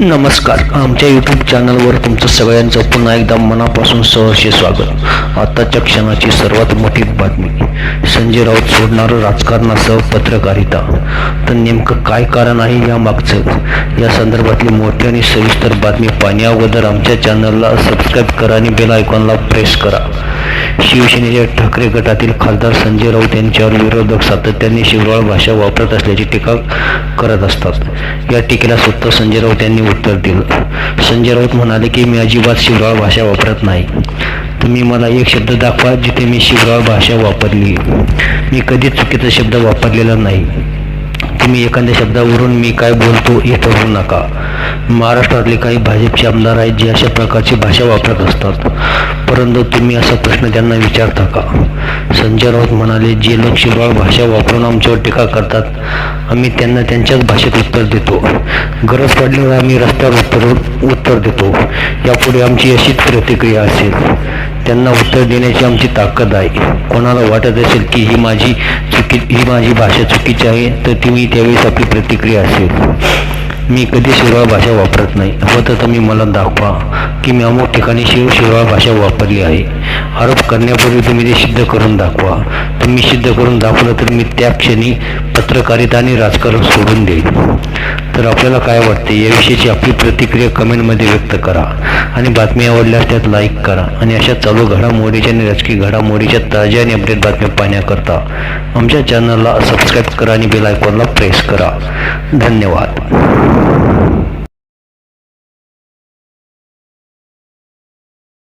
नमस्कार. आमच्या यूट्यूब चॅनलवर तुमचं सगळ्यांचं पुन्हा एकदा मनापासून सहर्षे स्वागत. आताच्या क्षणाची सर्वात मोठी बातमी. संजय राऊत सोडणारं राजकारणासह पत्रकारिता. तर नेमकं काय कारण आहे या मागचं या संदर्भातली मोठी आणि सविस्तर बातमी पाहण्याअगोदर आमच्या चॅनलला सबस्क्राईब करा आणि बेल आयकॉनला प्रेस करा. शिवसेनेच्या ठाकरे गटातील खासदार संजय राऊत यांच्यावर विरोधक सातत्याने शिवराळ भाषा वापरत असल्याची टीका करत असतात. या टीकेला स्वतः संजय राऊत यांनी उत्तर दिलं. संजय राऊत म्हणाले की मी अजिबात शिवराळ भाषा वापरत नाही. तुम्ही मला एक शब्द दाखवा जिथे मी शिवराळ भाषा वापरली. मी कधीच चुकीचा शब्द वापरलेला नाही. तुम्ही एखाद्या शब्दावरून मी काय बोलतो हे ठरवू नका. महाराष्ट्रातले काही भाजपचे आमदार आहेत जे अशा प्रकारची भाषा वापरत असतात. परंतु तुम्ही असा प्रश्न त्यांना विचारता का? संजय राऊत म्हणाले जे लोक शिरवाळ भाषा वापरून आमच्यावर टीका करतात आम्ही त्यांना त्यांच्याच भाषेत उत्तर देतो. गरज पडल्यावर आम्ही रस्त्यावर उत्तर उत्तर देतो. यापुढे आमची अशीच प्रतिक्रिया असेल. त्यांना उत्तर देण्याची आमची ताकद आहे. कोणाला वाटत असेल की ही माझी चुकी ही माझी भाषा चुकीची आहे तर ती मी त्यावेळेस आपली प्रतिक्रिया असेल. मी कधी शिरवाळ भाषा वापरत नाही. हवं तर तुम्ही मला दाखवा की मी अमुक ठिकाणी शिव शिरवाळ भाषा वापरली आहे. आरोप करण्यापूर्वी तुम्ही ते सिद्ध करून दाखवा. तुम्ही सिद्ध करून दाखवलं तर मी त्या क्षणी पत्रकारिता आणि राजकारण सोडून देईन. तर आपल्याला काय वाटते? याविषयीची आपली प्रतिक्रिया कमेंटमध्ये व्यक्त करा. आणि बातमी आवडल्यास त्यात लाईक करा. आणि अशा चालू घडामोडीच्या आणि राजकीय घडामोडीच्या ताज्या आणि अपडेट बातम्या पाहण्याकरता आमच्या चॅनलला सबस्क्राईब करा आणि बेल आयकॉनला प्रेस करा. धन्यवाद.